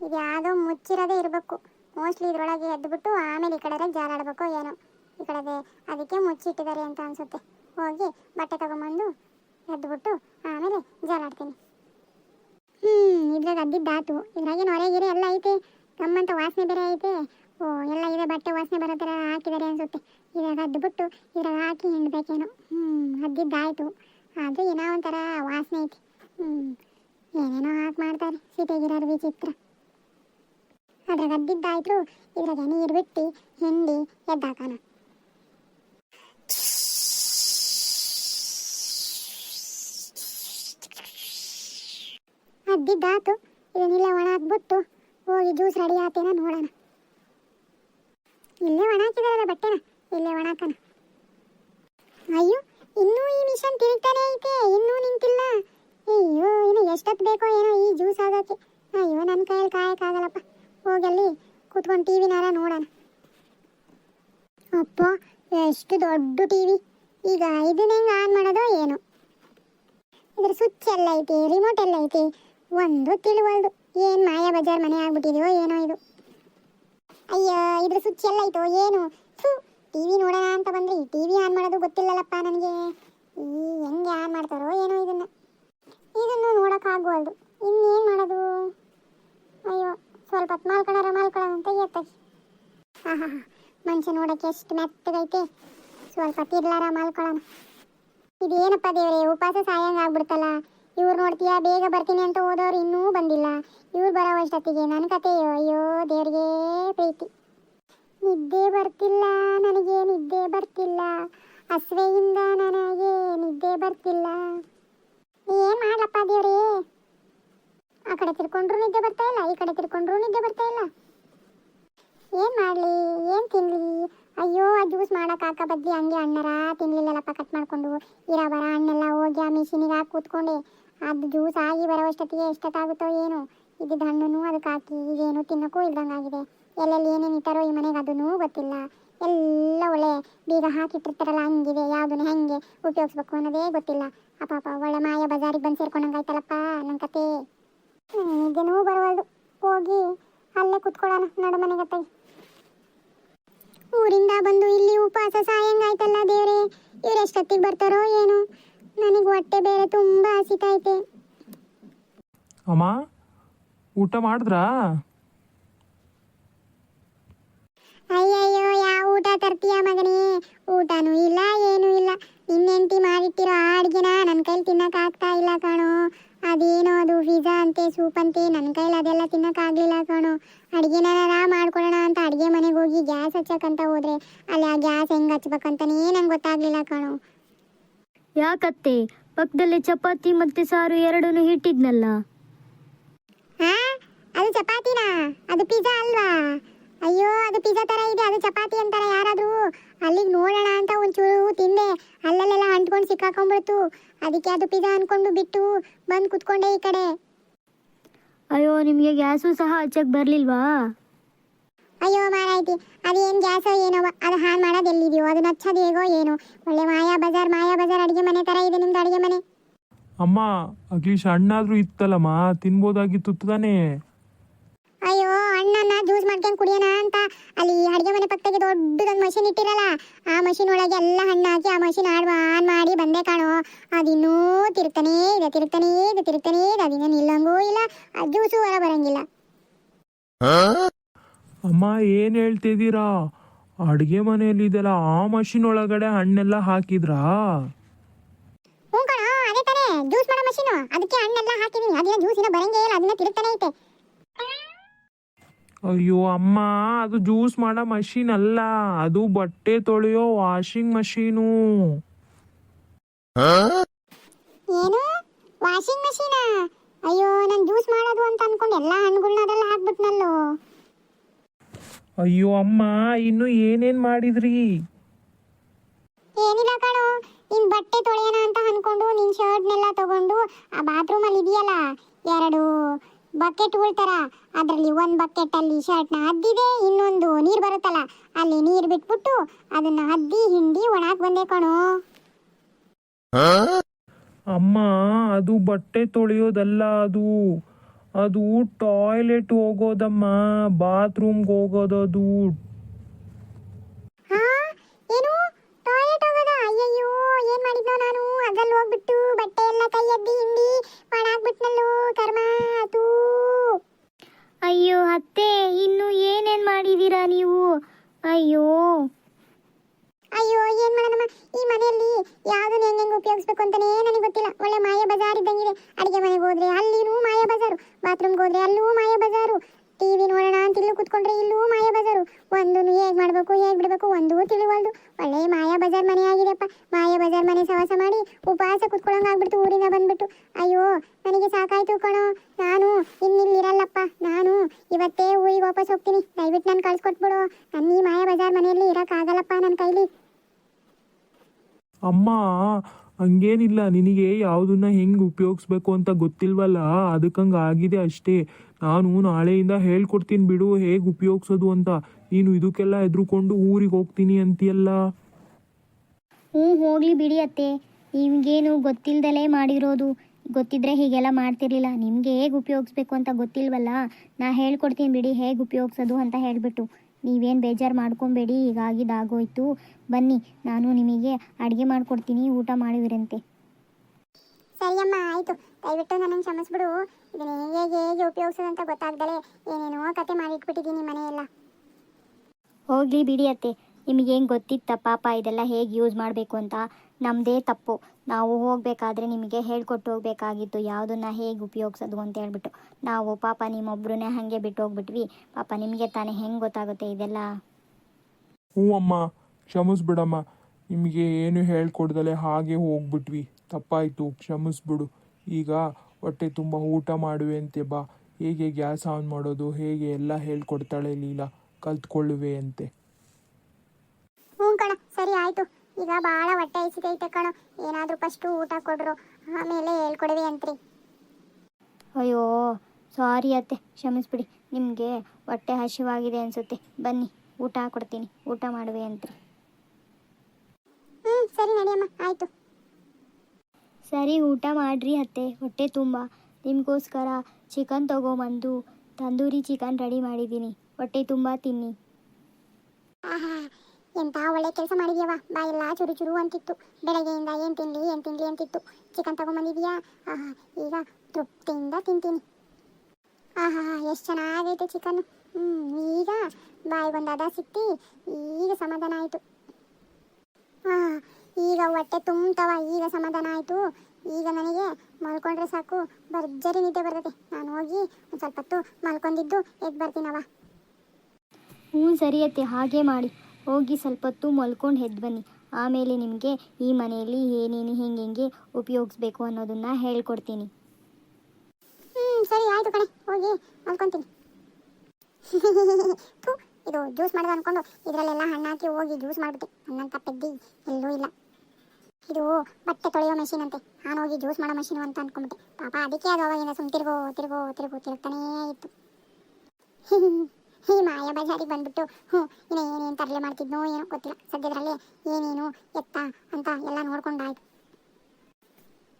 [SPEAKER 1] ಇದು ಯಾವುದೋ ಮುಚ್ಚಿರೋದೇ ಇರಬೇಕು. ಮೋಸ್ಟ್ಲಿ ಇದ್ರೊಳಗೆ ಎದ್ಬಿಟ್ಟು ಆಮೇಲೆ ಈ ಕಡೆ ಜಾಲಾಡಬೇಕು ಏನೋ. ಈ ಕಡೆಗೆ ಅದಕ್ಕೆ ಮುಚ್ಚಿಟ್ಟಿದ್ದಾರೆ ಅಂತ ಅನ್ಸುತ್ತೆ. ಹೋಗಿ ಬಟ್ಟೆ ತಗೊಂಬಂದು ಎದ್ಬಿಟ್ಟು ಆಮೇಲೆ ಜಾಲಾಡ್ತೀನಿ. ಹ್ಞೂ ಇದ್ರಾಗ ಅದ್ದಿದ್ದಾತು ಇದ್ರಾಗೇನು ಹೊರಗಿರೆ ಎಲ್ಲ ಐತೆ. ಗಮ್ಮಂತ ವಾಸನೆ ಬೇರೆ ಐತೆ. ಓ, ಎಲ್ಲ ಇದೆ, ಬಟ್ಟೆ ವಾಸನೆ ಬರೋ ಥರ ಹಾಕಿದ್ದಾರೆ ಅನ್ಸುತ್ತೆ. ಇದ್ರಾಗ ಅದ್ಬಿಟ್ಟು ಇದ್ರಾಗ ಹಾಕಿ ಹಿಂಡ್ಬೇಕೇನೋ. ಹ್ಞೂ ಅದ್ದಿದ್ದಾಯ್ತು ಅದು ಏನೋ ಒಂಥರ ವಾಸನೆ ಐತಿ. ಹ್ಞೂ ಏನೇನೋ ಹಾಕಿ ಮಾಡ್ತಾರೆ ಸಿಟಿಗಿರೋರು ವಿಚಿತ್ರ. ಅದ್ರಾಗ ಅದ್ದಿದ್ದಾಯ್ತು ಇದ್ರಾಗ ನೀರು ಬಿಟ್ಟು ಹಿಂಡಿ ಎದ್ದಾಕಣ ಅದ್ದಿದ್ದಾತು ಇದನ್ನೆಲ್ಲ ಒಣ ಹಾಕ್ಬಿಟ್ಟು ಹೋಗಿ ಜ್ಯೂಸ್ ರೆಡಿ ಆತೇನ ನೋಡೋಣ. ಇಲ್ಲೇ ಒಣ ಹಾಕಿದಾರಲ್ಲ ಬಟ್ಟೆನ? ಇಲ್ಲೇ ಒಣ ಹಾಕೋಣ. ಅಯ್ಯೋ, ಇನ್ನೂ ಈ ಮಿಷನ್ ತಿರುಗ್ತಾನೆ ಐತೆ. ಇನ್ನೂ ನಿಂತಿಲ್ಲ. ಅಯ್ಯೋ, ಇನ್ನು ಎಷ್ಟೊತ್ತು ಬೇಕೋ ಏನೋ ಈ ಜ್ಯೂಸ್ ಆಗೋಕ್ಕೆ ಅಯ್ಯೋ ನನ್ನ ಕೈಯಲ್ಲಿ ಕಾಯಕ್ಕಾಗಲ್ಲಪ್ಪ. ಹೋಗಲ್ಲಿ ಕೂತ್ಕೊಂಡು ಟಿ ವಿನಾರ ನೋಡೋಣ. ಅಪ್ಪ, ಎಷ್ಟು ದೊಡ್ಡ ಟಿ ವಿ. ಈಗ ಇದನ್ನ ಹೆಂಗೆ ಆನ್ ಮಾಡೋದೋ ಏನು. ಇದ್ರ ಸ್ವಿಚ್ ಎಲ್ಲ ಐತೆ ರಿಮೋಟ್ ಎಲ್ಲ ಐತೆ. ಒಂದು ತಿಳುವಲ್ದು ಏನು ಮಾಯಾ ಬಜಾರ್ ಮನೆ ಆಗ್ಬಿಟ್ಟಿದೆಯೋ ಏನೋ ಇದು. ಅಯ್ಯೋ, ಇದ್ರ ಸ್ವಿಚ್ ಎಲ್ಲ ಐತೋ ಏನು ಟಿವಿ ನೋಡೋಣ ಅಂತ ಬಂದ್ರಿ ಟಿವಿ ಆನ್ ಮಾಡೋದು ಗೊತ್ತಿಲ್ಲಲ್ಲಪ್ಪ ನನಗೆ. ಈ ಹೆಂಗೆ ಆನ್ ಮಾಡ್ತಾರೋ ಏನೋ ಇದನ್ನ. ಇದನ್ನು ನೋಡೋಕ್ಕಾಗವಲ್ದು ಇನ್ನೇನು ಮಾಡೋದು? ಅಯ್ಯೋ, ಸ್ವಲ್ಪ ಹೊತ್ತು ಮಾಲ್ಕೊಳಾರ ಮಾಲ್ಕೊಳ ಅಂತ ಎತ್ತಗಿ ಹಾ ಹಾಂ ಮನುಷ್ಯ ನೋಡೋಕ್ಕೆ ಎಷ್ಟು ಮೆತ್ತಗೈತೆ. ಸ್ವಲ್ಪ ಹೊತ್ತು ಇರ್ಲಾರ ಮಾಲ್ಕೊಳ್ಳೋಣ. ಇದೇನಪ್ಪ ದೇವ್ರೆ, ಉಪವಾಸ ಸಾಯಂಗ ಆಗ್ಬಿಡ್ತಲ್ಲ. ಇವ್ರು ನೋಡ್ತೀಯಾ, ಬೇಗ ಬರ್ತೀನಿ ಅಂತ ಹೋದವ್ರು ಇನ್ನೂ ಬಂದಿಲ್ಲ. ಇವ್ರು ಬರೋ ಅಷ್ಟೊತ್ತಿಗೆ ನನ್ನ ಕತೆಯೋ ಅಯ್ಯೋ, ದೇವ್ರಿಗೆ ಪ್ರೀತಿ. ನಿದ್ದೆ ಬರ್ತಿಲ್ಲ, ನನಗೆ ನಿದ್ದೆ ಬರ್ತಿಲ್ಲ. ಹಸುವೆಯಿಂದ ನನಗೆ ನಿದ್ದೆ ಬರ್ತಿಲ್ಲ. ಏನ್ ಮಾಡ್ಲಪ್ಪ ದೇವ್ರಿ? ಆ ಕಡೆ ತಿರ್ಕೊಂಡ್ರು ನಿದ್ದೆ ಬರ್ತಾ ಇಲ್ಲ, ಈ ಕಡೆ ತಿರ್ಕೊಂಡ್ರು ನಿದ್ದೆ ಬರ್ತಾ ಇಲ್ಲ. ಏನ್ ಮಾಡ್ಲಿ, ಏನ್ ತಿನ್ಲಿ? ಅಯ್ಯೋ, ಆ ಜ್ಯೂಸ್ ಮಾಡಕ್ ಹಾಕ ಬದ್ಲಿ ಹಂಗೆ ಅಣ್ಣರ ತಿನ್ಲಿಲ್ಲಪ್ಪ ಕಟ್ ಮಾಡ್ಕೊಂಡು. ಇರೋ, ಬರ ಹಣ್ಣೆಲ್ಲ ಹೋಗಿ ಆ ಮಿಷಿನಿಗೆ ಹಾಕಿ ಕೂತ್ಕೊಂಡೆ. ಅದು ಜ್ಯೂಸ್ ಆಗಿ ಬರೋ ಅಷ್ಟೊತ್ತಿಗೆ ಎಷ್ಟೊತ್ತಾಗುತ್ತೋ ಏನು. ಇದ್ದಿದ್ದ ಹಣ್ಣು ಅದಕ್ಕೆ ಹಾಕಿ, ಈಗೇನು ತಿನ್ನೋಕ್ಕೂ ಇಲ್ದಂಗಾಗಿದೆ. ಎಲ್ಲೆಲ್ಲಿ ಏನೇನು ಇಟ್ಟಾರೋ ಈ ಮನೆಗೆ ಅದೂ ಗೊತ್ತಿಲ್ಲ. ಎಲ್ಲ ಒಳ್ಳೆ ಬೀಗ ಹಾಕಿಟ್ಟಿರ್ತಾರಲ್ಲ, ಹಂಗಿದೆ, ಯಾವುದನ್ನು ಹೆಂಗೆ ಉಪಯೋಗಿಸ್ಬೇಕು ಅನ್ನೋದೇ ಗೊತ್ತಿಲ್ಲ. ಅಪ್ಪ ಒಳ್ಳೆ ಮಾಯ ಬಜಾರಿಗೆ ಬಂದು ಸೇರ್ಕೊಂಡಂಗಾಯ್ತಲ್ಲಪ್ಪ ನನ್ನ ಕತೆ. ಬರವಲ್ದು. ಹೋಗಿ ಅಲ್ಲೇ ಕುತ್ಕೊಳ್ಳೋಣ, ನಡು ಮನೆಗತ್ತಾಗಿ ಊರಿಂದ ಬಂದು ಇಲ್ಲಿ ಉಪವಾಸ ಸಾಯಂಗಾಯ್ತಲ್ಲ ದೇವ್ರೆ. ಇವ್ರು ಎಷ್ಟೊತ್ತಿಗೆ ಬರ್ತಾರೋ ಏನು. ನನಗೆ ಹೊಟ್ಟೆ ಬೇರೆ ತುಂಬ ಹಸಿತೈತೆ.
[SPEAKER 2] ಅಮ್ಮ ಊಟ ಮಾಡಿದ್ರಾ?
[SPEAKER 1] ಅಯ್ಯಯ್ಯೋ ಯಾವ ಊಟ ತರ್ತೀಯ ಮಗನೇ? ಊಟನೂ ಇಲ್ಲ ಏನೂ ಇಲ್ಲ. ನಿನ್ನೆಂಟಿ ಮಾಡಿಟ್ಟಿರೋ ಆ ಅಡುಗೆನ ನನ್ನ ಕೈಲಿ ತಿನ್ನಕ್ ಆಗ್ತಾ ಇಲ್ಲ ಕಾಣೋ. ಅದೇನೋ ಅದು ಪಿಜ್ಜಾ ಅಂತೆ ಸೂಪ್ ಅಂತೆ ನನ್ನ ಕೈಲಿ ಅದೆಲ್ಲ ತಿನ್ನಕ್ ಆಗ್ಲಿಲ್ಲ ಕಾಣೋ. ಅಡ್ಗೆನಾರ ಮಾಡ್ಕೊಳ್ಳೋಣ ಅಂತ ಅಡುಗೆ ಮನೆಗೆ ಹೋಗಿ ಗ್ಯಾಸ್ ಹಚ್ಚಕ್ಕಂತ ಹೋದ್ರೆ ಅಲ್ಲಿ ಆ ಗ್ಯಾಸ್ ಹೆಂಗ್ ಹಚ್ಬೇಕಂತಾನೇ ನಂಗೆ ಗೊತ್ತಾಗ್ಲಿಲ್ಲ ಕಾಣೋ.
[SPEAKER 5] ಯಾಕತ್ತೆ? ಪಕ್ಕದಲ್ಲಿ ಚಪಾತಿ ಮತ್ತೆ ಸಾರು ಎರಡನ್ನು ಇಟ್ಟಿದ್ನಲ್ಲ
[SPEAKER 1] ಹಾ? ಅದು ಚಪಾತಿನಾ? ಅದು ಪಿಜ್ಜಾ ಅಲ್ವಾ? ಅಯ್ಯೋ ಅದು ಪಿಜ್ಜಾ ತರ ಇದೆ. ಅದು ಚಪಾತಿ ಅಂತಾರ ಯಾರಾದ್ರೂ? ಅಲ್ಲಿಗೆ ನೋಡೋಣ ಅಂತ ಒಂಚೂರು ತಿಂದೆ. ಅಲ್ಲಲ್ಲೆಲ್ಲ ಅಂಟ್ಕೊಂಡು ಸಿಕ್ಕಾಕೊಂಡ್ಬಿಡ್ತು. ಅದಕ್ಕೆ ಅದು ಪಿಜ್ಜಾ ಅನ್ಕೊಂಡು ಬಿಟ್ಟು ಬಂದು ಕುತ್ಕೊಂಡೆ ಈ ಕಡೆ.
[SPEAKER 5] ಅಯ್ಯೋ ನಿಮಗೆ ಗ್ಯಾಸು ಸಹ ಹಚ್ಚಕ್ ಬರ್ಲಿಲ್ವಾ?
[SPEAKER 1] ಅಯ್ಯೋ ಮಾರಾಯ್ತಿ ಅದೇನು ಗ್ಯಾಸೋ ಏನೋ ಅದು ಹಾಳು ಮಾಡೋದು ಎಲ್ಲಿದೆಯೋ ಅದನ್ನ ಹಚ್ಚೋದು ಹೇಗೋ ಏನೋ. ಒಳ್ಳೆ ಮಾಯಾ ಬಜಾರ್ ಮಾಯಾ ಬಜಾರ್ ಅಡುಗೆ ಮನೆ ಥರ ಇದೆ ನಿಮ್ದು ಅಡುಗೆ ಮನೆ.
[SPEAKER 2] ಅಮ್ಮ ಅಗ್ಲೀಶ್ ಹಣ್ಣಾದ್ರೂ ಇತ್ತಲ್ಲಮ್ಮ ತಿನ್ಬೋದಾಗಿತ್ತು ತಾನೇ?
[SPEAKER 1] ಅಯ್ಯೋ ಅಣ್ಣನ ಜ್ಯೂಸ್ ಮಾಡ್ಕೊಂಡು ಕುಡಿಯೋಣ ಅಂತ. ಅಲ್ಲಿ ಅಡುಗೆ ಮನೆ ಪಕ್ಕದಾಗೆ ದೊಡ್ಡದೊಂದು ಮಷಿನ್ ಇಟ್ಟಿರಲ್ಲ ಆ ಮಷಿನ್ ಒಳಗೆ ಎಲ್ಲ ಹಣ್ಣು ಹಾಕಿ ಆ ಮಷಿನ್ ಆಡ್ ಆನ್ ಮಾಡಿ ಬಂದೆ ಕಾಣೋ. ಅದಿನ್ನೂ ತಿರುಗ್ತಾನೇ ಇದೆ ತಿರುಗ್ತಾನೇ ಇದೆ ತಿರುಗ್ತಾನೇ ಇದೆ. ಅದಿನ್ನ ನಿಲ್ಲಂಗೂ ಇಲ್ಲ ಆ ಜ್ಯೂಸು ಹೊರ ಬರಂಗಿಲ್ಲ.
[SPEAKER 2] ಅಮ್ಮ ಏನು ಹೇಳ್ತಿದ್ದೀರಾ? ಅಡುಗೆ ಮನೆಯಲ್ಲಿ ಇದೆಲ್ಲ ಆ ಮಷಿನ್ ಒಳಗಡೆ ಹಣ್ಣೆಲ್ಲ ಹಾಕಿದ್ರಾ?
[SPEAKER 1] ಹ್ಞೂ ಕಣೋ ಅದೇ ತಾನೇ ಜ್ಯೂಸ್ ಮಾಡೋ ಮಷೀನು ಅದಕ್ಕೆ ಹಣ್ಣೆಲ್ಲ ಹಾಕಿದೀನಿ. ಅದಿನ ಜ್ಯೂಸಿನ ಬರಂಗೇ ಇಲ್ಲ ಅದನ್ನ ತಿರುಗ್ತಾನೆ ಐತೆ.
[SPEAKER 2] ಅಯ್ಯೋ ಅಮ್ಮ ಅದು ಜ್ಯೂಸ್ ಮಾಡೋ ಮಷೀನ್ ಅಲ್ಲ. ಅದು ಬಟ್ಟೆ ತೊಳೆಯೋ ವಾಷಿಂಗ್ ಮಷೀನು
[SPEAKER 1] ಏನು? ವಾಷಿಂಗ್ ಮಷೀನಾ ಅಯ್ಯೋ ನಾನು ಜ್ಯೂಸ್ ಮಾಡೋದು ಅಂತ ಅನ್ಕೊಂಡು ಎಲ್ಲ ಹಣ್ಣುಗಳನ್ನ ಅದೆಲ್ಲ ಹಾಕ್ಬಿಟ್ನಲ್ಲೋ.
[SPEAKER 2] ಅಯ್ಯೋ ಅಮ್ಮ ಇನ್ನು ಏನೇನ್ ಮಾಡಿದ್ರಿ?
[SPEAKER 1] ಏನಿಲ್ಲ ಕಣೋ ನಿನ್ ಬಟ್ಟೆ ತೊಳೆಯೋಣ ಅಂತ ಅನ್ಕೊಂಡು ನಿನ್ ಶರ್ಟ್ನೆಲ್ಲ ತಗೊಂಡು ಆ ಬಾತ್ರೂಮ್ ಅಲ್ಲಿ ಇದೆಯಲ್ಲ ಎರಡು ಬಕೆಟ್ ತರ. ಅದರಲ್ಲಿ ಒಂದು ಬಕೆಟ್ ಅಲ್ಲಿ ಶರ್ಟ್ನ ಅದ್ದಿದೆ ಇನ್ನೊಂದು ನೀರು ಬರುತ್ತಲ್ಲ ಅಲ್ಲಿ ನೀರು ಬಿಟ್ಬಿಟ್ಟು ಅದನ್ನ ಅದ್ದಿ ಹಿಂಡಿ ಒಣಾಕ್ ಬಂದೆ ಕಣೋ.
[SPEAKER 2] ಅಮ್ಮ ಅದು ಬಟ್ಟೆ ತೊಳೆಯೋದಲ್ಲ ಅದು. ಅದು ಟಾಯ್ಲೆಟ್ ಹೋಗೋದಮ್ಮ ಬಾತ್ರೂಮ್ಗೆ ಹೋಗೋದದು
[SPEAKER 1] ಹಾ? ಏನು? ಟಾಯ್ಲೆಟ್ ಹೋಗೋದ? ಅಯ್ಯಯ್ಯೋ ಏನ್ ಮಾಡಿದ್ನೋ ನಾನು? ಅದ್ರಲ್ಲಿ ಹೋಗ್ಬಿಟ್ಟು ಬಟ್ಟೆ ಎಲ್ಲ ಕೈ ಅದ್ದಿ ಹಿಂಡಿ ಕರ್ಮ ಅದು.
[SPEAKER 5] ಅಯ್ಯೋ ಅತ್ತೆ ಇನ್ನು ಏನೇನ್ ಮಾಡಿದೀರಾ ನೀವು? ಅಯ್ಯೋ.
[SPEAKER 1] ಅಯ್ಯೋ, ಏನ್ ಮಾಡೋಣಮ್ಮ? ಈ ಮನೆಯಲ್ಲಿ ಯಾವ್ದನ್ನ ಹೆಂಗ್ ಹೆಂಗ್ ಉಪಯೋಗಿಸ್ಬೇಕು ಅಂತಾನೆ ನನಗೆ ಗೊತ್ತಿಲ್ಲ. ಒಳ್ಳೆ ಮಾಯ ಬಜಾರ್ ಇದ್ದಂಗಿದೆ. ಅಡಿಗೆ ಮನೆಗೆ ಹೋದ್ರೆ ಅಲ್ಲಿನೂ ಮಾಯ ಬಜಾರು. ಬಾತ್ರೂಮ್ಗೆ ಹೋದ್ರೆ ಅಲ್ಲೂ ಮಾಯ ಬಜಾರು. ಟಿವಿ ನೋಡೋಣ ಅಂತ ಇಲ್ಲೂ ಕುತ್ಕೊಂಡ್ರೆ ಇಲ್ಲೂ ಮಾಯ ಬಜಾರು. ಒಂದನ್ನು ಹೇಗ್ ಮಾಡ್ಬೇಕು, ಹೇಗ್ ಬಿಡ್ಬೇಕು ಒಂದೂ ತಿಳಿವಲ್ದು. ಒಳ್ಳೆ ಮಾಯ ಬಜಾರ್ ಮನೆ ಆಗಿದೆಪ್ಪ ಮಾಯ ಬಜಾರ್ ಮನೆ ಸವಾಸ ಮಾಡಿ ಉಪವಾಸ ಕುತ್ಕೊಳ್ಳಂಗ್ ಆಗ್ಬಿಡ್ತು ಊರಿಂದ ಬಂದ್ಬಿಟ್ಟು. ಅಯ್ಯೋ, ನನಗೆ ಸಾಕಾಯ್ತು ಕಣೋ. ನಾನು ಇನ್ನಿಲ್ಲಿರಲ್ಲಪ್ಪ ನಾನು ಇವತ್ತೇ ಊರಿಗೆ ವಾಪಸ್ ಹೋಗ್ತೀನಿ. ದಯವಿಟ್ಟು ನಾನು ಕಳ್ಸಿಕೊಟ್ಬಿಡು. ನನ್ನ ಈ ಮಾಯ ಬಜಾರ್ ಮನೆಯಲ್ಲಿ ಇರೋಕ್ಕಾಗಲ್ಲಪ್ಪ ನನ್ನ ಕೈಲಿ.
[SPEAKER 2] ಅಮ್ಮ, ಹಂಗೇನಿಲ್ಲ, ನಿನಗೆ ಯಾವುದನ್ನ ಹೆಂಗೆ ಉಪಯೋಗಿಸ್ಬೇಕು ಅಂತ ಗೊತ್ತಿಲ್ವಲ್ಲ? ಅದಕ್ಕಂಗೆ ಆಗಿದೆ ಅಷ್ಟೇ. ನಾನು ನಾಳೆಯಿಂದ ಹೇಳ್ಕೊಡ್ತೀನಿ ಬಿಡು, ಹೇಗೆ ಉಪಯೋಗಿಸೋದು ಅಂತ. ನೀನು ಇದಕ್ಕೆಲ್ಲ ಹೆದ್ರುಕೊಂಡು ಊರಿಗೆ ಹೋಗ್ತೀನಿ ಅಂತೀಯಲ್ಲ?
[SPEAKER 5] ಹ್ಞೂ, ಹೋಗ್ಲಿ ಬಿಡಿ ಅತ್ತೆ. ನಿಮ್ಗೇನು ಗೊತ್ತಿಲ್ದಲೇ ಮಾಡಿರೋದು. ಗೊತ್ತಿದ್ರೆ ಹೀಗೆಲ್ಲ ಮಾಡ್ತಿರ್ಲಿಲ್ಲ. ನಿಮಗೆ ಹೇಗೆ ಉಪಯೋಗಿಸ್ಬೇಕು ಅಂತ ಗೊತ್ತಿಲ್ವಲ್ಲ? ನಾ ಹೇಳ್ಕೊಡ್ತೀನಿ ಬಿಡಿ, ಹೇಗೆ ಉಪಯೋಗಿಸೋದು ಅಂತ ಹೇಳಿಬಿಟ್ಟು. ನೀವೇನು ಬೇಜಾರು ಮಾಡ್ಕೊಬೇಡಿ ಹೀಗಾಗಿದ್ದಾಗೋಯ್ತು ಬನ್ನಿ ನಾನು ನಿಮಗೆ ಅಡುಗೆ ಮಾಡಿಕೊಡ್ತೀನಿ ಊಟ ಮಾಡಿದ್ರಂತೆ.
[SPEAKER 1] ಸರಿಯಮ್ಮ ಆಯಿತು. ದಯವಿಟ್ಟು ನನಗೆ ಕ್ಷಮಿಸ್ಬಿಡು. ಇದನ್ನ ಹೇಗೆ ಹೇಗೆ ಉಪಯೋಗಿಸೋದು ಅಂತ ಗೊತ್ತಾಗ್ದಲೆ ಏನೇನೋ ಕತೆ ಮಾಡಿಟ್ಬಿಟ್ಟಿದ್ದೀನಿ ಮನೆಯೆಲ್ಲ.
[SPEAKER 5] ಹೋಗಲಿ ಬಿಡಿ ಅತ್ತೆ. ನಿಮಗೇನು ಗೊತ್ತಿತ್ತ ಪಾಪ ಇದೆಲ್ಲ ಹೇಗೆ ಯೂಸ್ ಮಾಡಬೇಕು ಅಂತ. ನಮ್ಮದೇ ತಪ್ಪು. ನಾವು ಹೋಗಬೇಕಾದ್ರೆ ನಿಮಗೆ ಹೇಳ್ಕೊಟ್ಟು ಹೋಗಬೇಕಾಗಿತ್ತು. ಯಾವುದನ್ನ ಹೇಗೆ ಉಪಯೋಗಿಸೋದು ಅಂತ ಹೇಳ್ಬಿಟ್ಟು. ನಾವು ಪಾಪ ನಿಮ್ಮೊಬ್ಬರನ್ನೇ ಹಾಗೆ ಬಿಟ್ಟು ಹೋಗ್ಬಿಟ್ವಿ ಪಾಪ ನಿಮಗೆ ತಾನೇ ಹೆಂಗೆ ಗೊತ್ತಾಗುತ್ತೆ ಇದೆಲ್ಲ?
[SPEAKER 2] ಹ್ಞೂ ಅಮ್ಮ ಕ್ಷಮಿಸ್ಬಿಡಮ್ಮ. ನಿಮಗೆ ಏನು ಹೇಳ್ಕೊಡ್ದಲೆ ಹಾಗೆ ಹೋಗ್ಬಿಟ್ವಿ. ತಪ್ಪಾಯಿತು ಕ್ಷಮಿಸ್ಬಿಡು. ಈಗ ಹೊಟ್ಟೆ ತುಂಬ ಊಟ ಮಾಡುವೆ ಅಂತೆ ಬಾ. ಹೇಗೆ ಗ್ಯಾಸ್ ಆನ್ ಮಾಡೋದು ಹೇಗೆ ಎಲ್ಲ ಹೇಳ್ಕೊಡ್ತಾಳೆ ಲೀಲಾ. ಕಲ್ತ್ಕೊಳ್ಳುವೆ ಅಂತೆ.
[SPEAKER 1] ಹ್ಞೂ ಕಣ ಸರಿ ಆಯ್ತು. ಈಗ ಭಾಳ ಹೊಟ್ಟೆ ಐತೆ ಕಣೋ. ಏನಾದರೂ ಫಸ್ಟು ಊಟ ಕೊಡ್ರು ಆಮೇಲೆ ಹೇಳ್ಕೊಡವಿ ಅಂತ್ರಿ.
[SPEAKER 5] ಅಯ್ಯೋ ಸಾರಿ ಅತ್ತೆ ಕ್ಷಮಿಸ್ಬಿಡಿ. ನಿಮಗೆ ಹೊಟ್ಟೆ ಹಸಿವಾಗಿದೆ ಅನಿಸುತ್ತೆ. ಬನ್ನಿ ಊಟ ಕೊಡ್ತೀನಿ. ಊಟ ಮಾಡುವೆ ಅಂತ್ರಿ.
[SPEAKER 1] ಹ್ಞೂ ಸರಿ ನಡಿಯಮ್ಮ ಆಯಿತು.
[SPEAKER 5] ಸರಿ ಊಟ ಮಾಡ್ರಿ ಅತ್ತೆ. ಹೊಟ್ಟೆ ತುಂಬ. ನಿಮಗೋಸ್ಕರ ಚಿಕನ್ ತೊಗೊಂಬಂದು ತಂದೂರಿ ಚಿಕನ್ ರೆಡಿ ಮಾಡಿದ್ದೀನಿ. ಹೊಟ್ಟೆ ತುಂಬ ತಿನ್ನಿ.
[SPEAKER 1] ಎಂತ ಒಳ್ಳೆ ಕೆಲಸ ಮಾಡಿದ್ಯವ ಬಾಯೆಲ್ಲ ಚುರು ಚುರು ಅಂತಿತ್ತು. ಬೆಳಗ್ಗೆಯಿಂದ ಏನು ತಿನ್ಲಿ ಏನು ತಿನ್ಲಿ ಅಂತಿತ್ತು. ಚಿಕನ್ ತಗೊಂಬಂದಿದ್ಯಾ? ಆಹಾ, ಈಗ ತೃಪ್ತಿಯಿಂದ ತಿಂತೀನಿ. ಆಹಾ, ಎಷ್ಟು ಚೆನ್ನಾಗೈತೆ ಚಿಕನ್. ಹ್ಞೂ ಈಗ ಬಾಯಿಗೊಂದು ಅದ ಸಿಕ್ತಿ ಈಗ ಸಮಾಧಾನ ಆಯಿತು. ಹಾಂ ಈಗ ಹೊಟ್ಟೆ ತುಂಬ್ತವ, ಈಗ ಸಮಾಧಾನ ಆಯಿತು. ಈಗ ನನಗೆ ಮಲ್ಕೊಂಡ್ರೆ ಸಾಕು, ಭರ್ಜರಿ ನಿದ್ದೆ ಬರ್ತದೆ. ನಾನು ಹೋಗಿ ಸ್ವಲ್ಪ ಹೊತ್ತು ಮಲ್ಕೊಂಡಿದ್ದು ಎದ್ದು ಬರ್ತೀನವ
[SPEAKER 5] ಹ್ಞೂ ಸರಿ ಅತ್ತೆ, ಹಾಗೆ ಮಾಡಿ. ಹೋಗಿ ಸ್ವಲ್ಪ ಹೊತ್ತು ಮಲ್ಕೊಂಡು ಎದ್ದು ಬನ್ನಿ. ಆಮೇಲೆ ನಿಮಗೆ ಈ ಮನೆಯಲ್ಲಿ ಏನೇನು, ಹೆಂಗೆ ಹೆಂಗೆ ಉಪಯೋಗಿಸ್ಬೇಕು ಅನ್ನೋದನ್ನು ಹೇಳ್ಕೊಡ್ತೀನಿ.
[SPEAKER 1] ಹ್ಞೂ ಸರಿ, ಆಯಿತು ಕಣೆ. ಹೋಗಿ ಮಲ್ಕೊಂತೀನಿ. ಇದು ಜ್ಯೂಸ್ ಮಾಡೋದು ಅನ್ಕೊಂಡು ಇದರಲ್ಲೆಲ್ಲ ಹಣ್ಣು ಹಾಕಿ ಹೋಗಿ ಜ್ಯೂಸ್ ಮಾಡಿಬಿಟ್ಟೆ. ನನ್ನಂತ ಪೆದ್ದಿ ಎಲ್ಲೂ ಇಲ್ಲ. ಇದು ಬಟ್ಟೆ ತೊಳೆಯೋ ಮೆಷಿನ್ ಅಂತೆ. ನಾನು ಹೋಗಿ ಜ್ಯೂಸ್ ಮಾಡೋ ಮೆಷಿನ್ ಅಂತ ಅನ್ಕೊಂಡ್ಬಿಟ್ಟೆ. ಪಾಪ ಅದಕ್ಕೆ ಅದು ಅವಾಗಿಂದ ಸುಮ್ ತಿರ್ಗೋ ತಿರ್ಗೋ ತಿರ್ಗೋ ತಿರುಗ್ತಾನೇ ಇತ್ತು. *laughs* ಈ ಮಾಯ ಬಜಾರಿಗೆ ಬಂದ್ಬಿಟ್ಟು ಹ್ಞೂ ಇನ್ನು ಏನೇನು ತರಲೆ ಮಾಡ್ತಿದ್ನೋ ಏನೋ ಗೊತ್ತಿಲ್ಲ. ಸದ್ಯದಲ್ಲಿ ಏನೇನು ಎತ್ತ ಅಂತ ಎಲ್ಲ ನೋಡ್ಕೊಂಡಾಯ್ತು.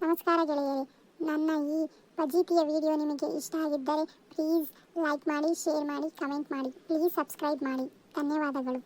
[SPEAKER 1] ನಮಸ್ಕಾರ ಗೆಳೆಯರೇ. ನನ್ನ ಈ ಬಜೀತಿಯ ವಿಡಿಯೋ ನಿಮಗೆ ಇಷ್ಟ ಆಗಿದ್ದರೆ ಪ್ಲೀಸ್ ಲೈಕ್ ಮಾಡಿ ಶೇರ್ ಮಾಡಿ ಕಮೆಂಟ್ ಮಾಡಿ. ಪ್ಲೀಸ್ ಸಬ್ಸ್ಕ್ರೈಬ್ ಮಾಡಿ. ಧನ್ಯವಾದಗಳು.